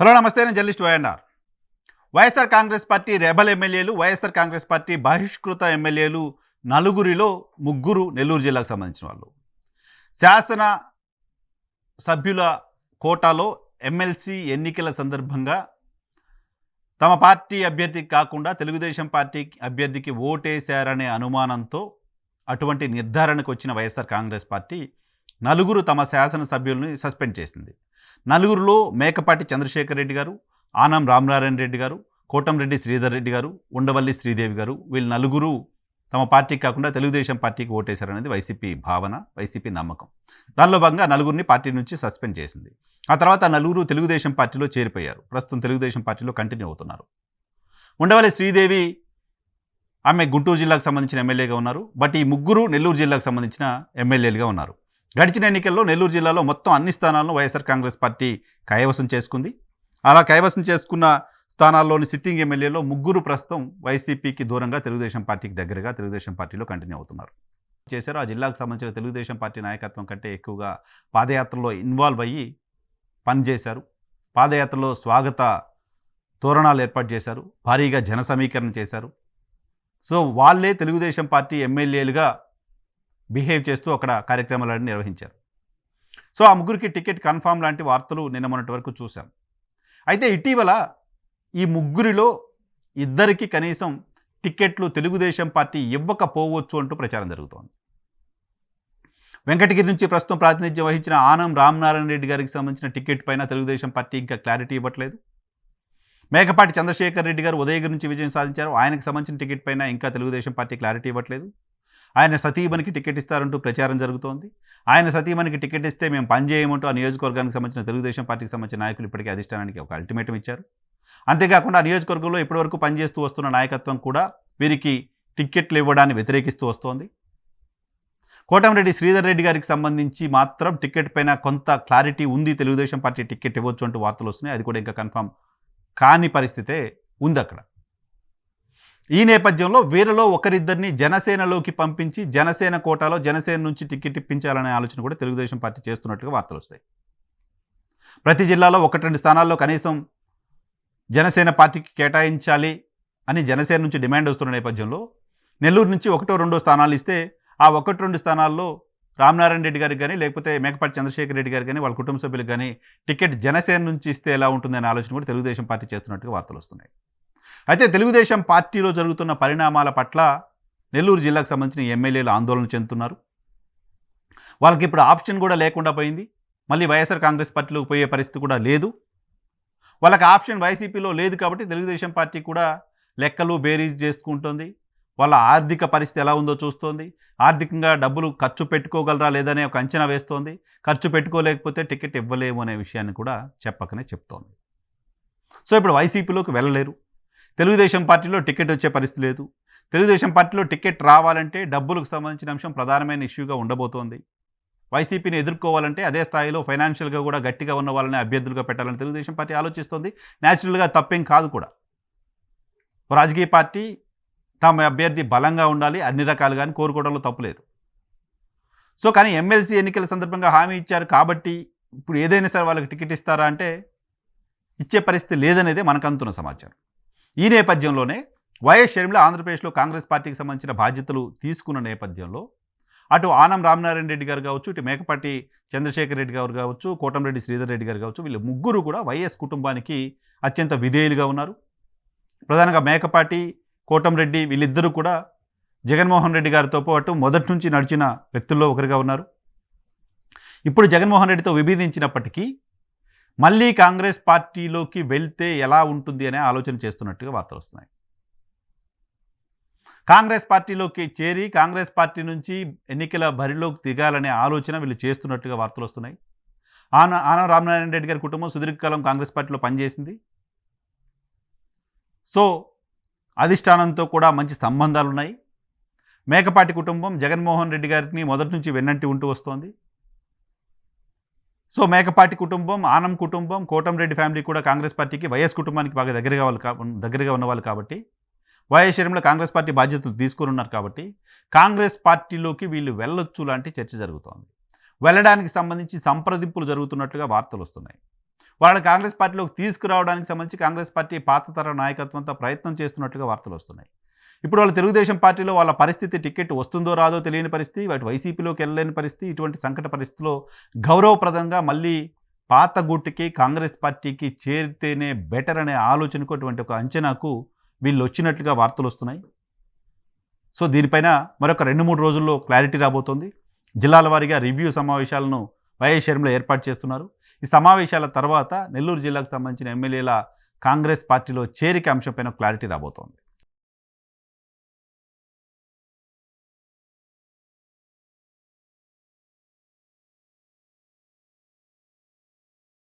Hello నమస్తే నేను journalist YNR. YSR Congress party rebel ఎమ్మెల్యేలు వైఎస్ఆర్ కాంగ్రెస్ పార్టీ బహిష్కృత ఎమ్మెల్యేలు నలుగురిలో ముగ్గురు నెల్లూరు జిల్లాకు సంబంధించిన వాళ్ళు. శాసన సభ్యుల కోటాలో ఎమ్మెల్సీ ఎన్నికల సందర్భంగా తమ పార్టీ అభ్యర్థికి కాకుండా తెలుగుదేశం పార్టీ అభ్యర్థికి ఓటేశారనే అనుమానంతో అటువంటి నిర్ధారణకు వచ్చిన వైఎస్ఆర్ కాంగ్రెస్ పార్టీ నలుగురు తమ శాసనసభ్యుల్ని సస్పెండ్ చేసింది. నలుగురిలో మేకపాటి చంద్రశేఖర్ రెడ్డి గారు ఆనం రామనారాయణ రెడ్డి గారు కోటంరెడ్డి శ్రీధర్ రెడ్డి గారు ఉండవల్లి శ్రీదేవి గారు వీళ్ళు నలుగురు తమ పార్టీకి కాకుండా తెలుగుదేశం పార్టీకి ఓటేశారనేది వైసీపీ భావన వైసీపీ నమ్మకం. దానిలో భాగంగా నలుగురిని పార్టీ నుంచి సస్పెండ్ చేసింది. ఆ తర్వాత నలుగురు తెలుగుదేశం పార్టీలో చేరిపోయారు. ప్రస్తుతం తెలుగుదేశం పార్టీలో కంటిన్యూ అవుతున్నారు. ఉండవల్లి శ్రీదేవి ఆమె గుంటూరు జిల్లాకు సంబంధించిన ఎమ్మెల్యేగా ఉన్నారు. బట్ ఈ ముగ్గురు నెల్లూరు జిల్లాకు సంబంధించిన ఎమ్మెల్యేలుగా ఉన్నారు. గడిచిన ఎన్నికల్లో నెల్లూరు జిల్లాలో మొత్తం అన్ని స్థానాలను వైఎస్ఆర్ కాంగ్రెస్ పార్టీ కైవసం చేసుకుంది. అలా కైవసం చేసుకున్న స్థానాల్లోని సిట్టింగ్ ఎమ్మెల్యేలో ముగ్గురు ప్రస్తుతం వైసీపీకి దూరంగా తెలుగుదేశం పార్టీకి దగ్గరగా తెలుగుదేశం పార్టీలో కంటిన్యూ అవుతున్నారు. చేశారు. ఆ జిల్లాకు సంబంధించిన తెలుగుదేశం పార్టీ నాయకత్వం కంటే ఎక్కువగా పాదయాత్రలో ఇన్వాల్వ్ అయ్యి పనిచేశారు పాదయాత్రలో స్వాగత తోరణాలు ఏర్పాటు చేశారు. భారీగా జన సమీకరణ చేశారు. సో వాళ్ళే తెలుగుదేశం పార్టీ ఎమ్మెల్యేలుగా బిహేవ్ చేస్తూ అక్కడ కార్యక్రమాలన్నీ నిర్వహించారు. సో ఆ ముగ్గురికి టికెట్ కన్ఫామ్ లాంటి వార్తలు నిన్న మొన్నటి వరకు చూశాం. అయితే ఇటీవల ఈ ముగ్గురిలో ఇద్దరికి కనీసం టికెట్లు తెలుగుదేశం పార్టీ ఇవ్వకపోవచ్చు అంటూ ప్రచారం జరుగుతోంది. వెంకటగిరి నుంచి ప్రస్తుతం ప్రాతినిధ్యం వహించిన ఆనం రామనారాయణ రెడ్డి గారికి సంబంధించిన టికెట్ పైన తెలుగుదేశం పార్టీ ఇంకా క్లారిటీ ఇవ్వట్లేదు. మేకపాటి చంద్రశేఖర్ రెడ్డి గారు ఉదయగిరి నుంచి విజయం సాధించారు. ఆయనకు సంబంధించిన టికెట్ పైన ఇంకా తెలుగుదేశం పార్టీ క్లారిటీ ఇవ్వట్లేదు. ఆయన సతీమణికి టికెట్ ఇస్తారంటూ ప్రచారం జరుగుతోంది. ఆయన సతీమణికి టికెట్ ఇస్తే మేము పనిచేయమంటూ ఆ నియోజకవర్గానికి సంబంధించిన తెలుగుదేశం పార్టీకి సంబంధించిన నాయకులు ఇప్పటికే అధిష్టానానికి ఒక అల్టిమేటం ఇచ్చారు. అంతేకాకుండా ఆ నియోజకవర్గంలో ఇప్పటివరకు పనిచేస్తూ వస్తున్న నాయకత్వం కూడా వీరికి టిక్కెట్లు ఇవ్వడాన్ని వ్యతిరేకిస్తూ వస్తోంది. కోటమిరెడ్డి శ్రీధర్ రెడ్డి గారికి సంబంధించి మాత్రం టికెట్ పైన కొంత క్లారిటీ ఉంది. తెలుగుదేశం పార్టీ టికెట్ ఇవ్వచ్చు అంటూ వార్తలు వస్తున్నాయి. అది కూడా ఇంకా కన్ఫామ్ కాని పరిస్థితే ఉంది అక్కడ ఈ నేపథ్యంలో వీరిలో ఒకరిద్దరిని జనసేనలోకి పంపించి జనసేన కోటాలో జనసేన నుంచి టికెట్ ఇప్పించాలనే ఆలోచన కూడా తెలుగుదేశం పార్టీ చేస్తున్నట్టుగా వార్తలు వస్తాయి. ప్రతి జిల్లాలో ఒకటి రెండు స్థానాల్లో కనీసం జనసేన పార్టీకి కేటాయించాలి అని జనసేన నుంచి డిమాండ్ వస్తున్న నేపథ్యంలో నెల్లూరు నుంచి ఒకటో రెండో స్థానాలు ఇస్తే ఆ ఒకటి రెండు స్థానాల్లో రామనారాయణ రెడ్డి గారికి కానీ లేకపోతే మేకపాటి చంద్రశేఖర్ రెడ్డి గారు కానీ వాళ్ళ కుటుంబ సభ్యులకు కానీ టికెట్ జనసేన నుంచి ఇస్తే ఎలా ఉంటుందనే ఆలోచన కూడా తెలుగుదేశం పార్టీ చేస్తున్నట్టుగా వార్తలు వస్తున్నాయి. అయితే తెలుగుదేశం పార్టీలో జరుగుతున్న పరిణామాల పట్ల నెల్లూరు జిల్లాకు సంబంధించిన ఎమ్మెల్యేలు ఆందోళన చెందుతున్నారు. వాళ్ళకి ఇప్పుడు ఆప్షన్ కూడా లేకుండా పోయింది. మళ్ళీ వైఎస్ఆర్ కాంగ్రెస్ పార్టీలోకి పోయే పరిస్థితి కూడా లేదు. వాళ్ళకి ఆప్షన్ వైసీపీలో లేదు కాబట్టి తెలుగుదేశం పార్టీ కూడా లెక్కలు బేరీజ్ చేసుకుంటుంది. వాళ్ళ ఆర్థిక పరిస్థితి ఎలా ఉందో చూస్తోంది. ఆర్థికంగా డబ్బులు ఖర్చు పెట్టుకోగలరా లేదనే ఒక అంచనా వేస్తోంది. ఖర్చు పెట్టుకోలేకపోతే టికెట్ ఇవ్వలేము అనే విషయాన్ని కూడా చెప్పకనే చెప్తోంది. సో ఇప్పుడు వైసీపీలోకి వెళ్ళలేరు. తెలుగుదేశం పార్టీలో టికెట్ వచ్చే పరిస్థితి లేదు. తెలుగుదేశం పార్టీలో టికెట్ రావాలంటే డబ్బులకు సంబంధించిన అంశం ప్రధానమైన ఇష్యూగా ఉండబోతోంది. వైసీపీని ఎదుర్కోవాలంటే అదే స్థాయిలో ఫైనాన్షియల్గా కూడా గట్టిగా ఉన్న వాళ్ళని అభ్యర్థులుగా పెట్టాలని తెలుగుదేశం పార్టీ ఆలోచిస్తోంది. న్యాచురల్గా తప్పేం కాదు కూడా. రాజకీయ పార్టీ తమ అభ్యర్థి బలంగా ఉండాలి అన్ని రకాలుగా అని కోరుకోవడంలో తప్పులేదు సో కానీ ఎమ్మెల్సీ ఎన్నికల సందర్భంగా హామీ ఇచ్చారు కాబట్టి ఇప్పుడు ఏదైనా సరే వాళ్ళకి టికెట్ ఇస్తారా అంటే ఇచ్చే పరిస్థితి లేదనేదే మనకు అందుతున్న సమాచారం. ఈ నేపథ్యంలోనే వైఎస్ షర్మిల ఆంధ్రప్రదేశ్లో కాంగ్రెస్ పార్టీకి సంబంధించిన బాధ్యతలు తీసుకున్న నేపథ్యంలో అటు ఆనం రామనారాయణ రెడ్డి గారు కావచ్చు ఇటు మేకపాటి చంద్రశేఖర్ రెడ్డి గారు కావచ్చు కోటంరెడ్డి శ్రీధర్ రెడ్డి గారు కావచ్చు వీళ్ళు ముగ్గురు కూడా వైఎస్ కుటుంబానికి అత్యంత విధేయులుగా ఉన్నారు. ప్రధానంగా మేకపాటి కోటంరెడ్డి వీళ్ళిద్దరూ కూడా జగన్మోహన్ రెడ్డి గారితో పాటు మొదటి నుంచి నడిచిన వ్యక్తుల్లో ఒకరిగా ఉన్నారు. ఇప్పుడు జగన్మోహన్ రెడ్డితో విభేదించినప్పటికీ మళ్ళీ కాంగ్రెస్ పార్టీలోకి వెళ్తే ఎలా ఉంటుంది అనే ఆలోచన చేస్తున్నట్టుగా వార్తలు వస్తున్నాయి. కాంగ్రెస్ పార్టీలోకి చేరి కాంగ్రెస్ పార్టీ నుంచి ఎన్నికల బరిలోకి దిగాలనే ఆలోచన వీళ్ళు చేస్తున్నట్టుగా వార్తలు వస్తున్నాయి. ఆన ఆన రామనారాయణ రెడ్డి గారి కుటుంబం సుదీర్ఘకాలం కాంగ్రెస్ పార్టీలో పనిచేసింది. సో అధిష్టానంతో కూడా మంచి సంబంధాలు ఉన్నాయి మేకపాటి కుటుంబం జగన్మోహన్ రెడ్డి గారిని మొదటి నుంచి వెన్నంటి ఉంటూ వస్తోంది. సో మేకపాటి కుటుంబం ఆనం కుటుంబం కోటంరెడ్డి ఫ్యామిలీ కూడా కాంగ్రెస్ పార్టీకి వైఎస్ కుటుంబానికి బాగా దగ్గరగా వాళ్ళు దగ్గరగా ఉన్నవాళ్ళు కాబట్టి వైఎస్ శరీరంలో కాంగ్రెస్ పార్టీ బాధ్యతలు తీసుకుని ఉన్నారు కాబట్టి కాంగ్రెస్ పార్టీలోకి వీళ్ళు వెళ్ళొచ్చు లాంటి చర్చ జరుగుతోంది. వెళ్ళడానికి సంబంధించి సంప్రదింపులు జరుగుతున్నట్లుగా వార్తలు వస్తున్నాయి. వాళ్ళు కాంగ్రెస్ పార్టీలోకి తీసుకురావడానికి సంబంధించి కాంగ్రెస్ పార్టీ పాత తర నాయకత్వంతో ప్రయత్నం చేస్తున్నట్లుగా వార్తలు వస్తున్నాయి. ఇప్పుడు వాళ్ళ తెలుగుదేశం పార్టీలో వాళ్ళ పరిస్థితి టికెట్ వస్తుందో రాదో తెలియని పరిస్థితి వాటి వైసీపీలోకి వెళ్ళలేని పరిస్థితి ఇటువంటి సంకట పరిస్థితిలో గౌరవప్రదంగా మళ్ళీ పాత గుట్టుకి కాంగ్రెస్ పార్టీకి చేరితేనే బెటర్ అనే ఆలోచనకు అటువంటి ఒక అంచనాకు వీళ్ళు వచ్చినట్లుగా వార్తలు వస్తున్నాయి. సో దీనిపైన మరొక రెండు మూడు రోజుల్లో క్లారిటీ రాబోతోంది. జిల్లాల వారీగా రివ్యూ సమావేశాలను వైఎస్ షర్మిల ఏర్పాటు చేస్తున్నారు. ఈ సమావేశాల తర్వాత నెల్లూరు జిల్లాకు సంబంధించిన ఎమ్మెల్యేల కాంగ్రెస్ పార్టీలో చేరిక అంశంపైన క్లారిటీ రాబోతోంది.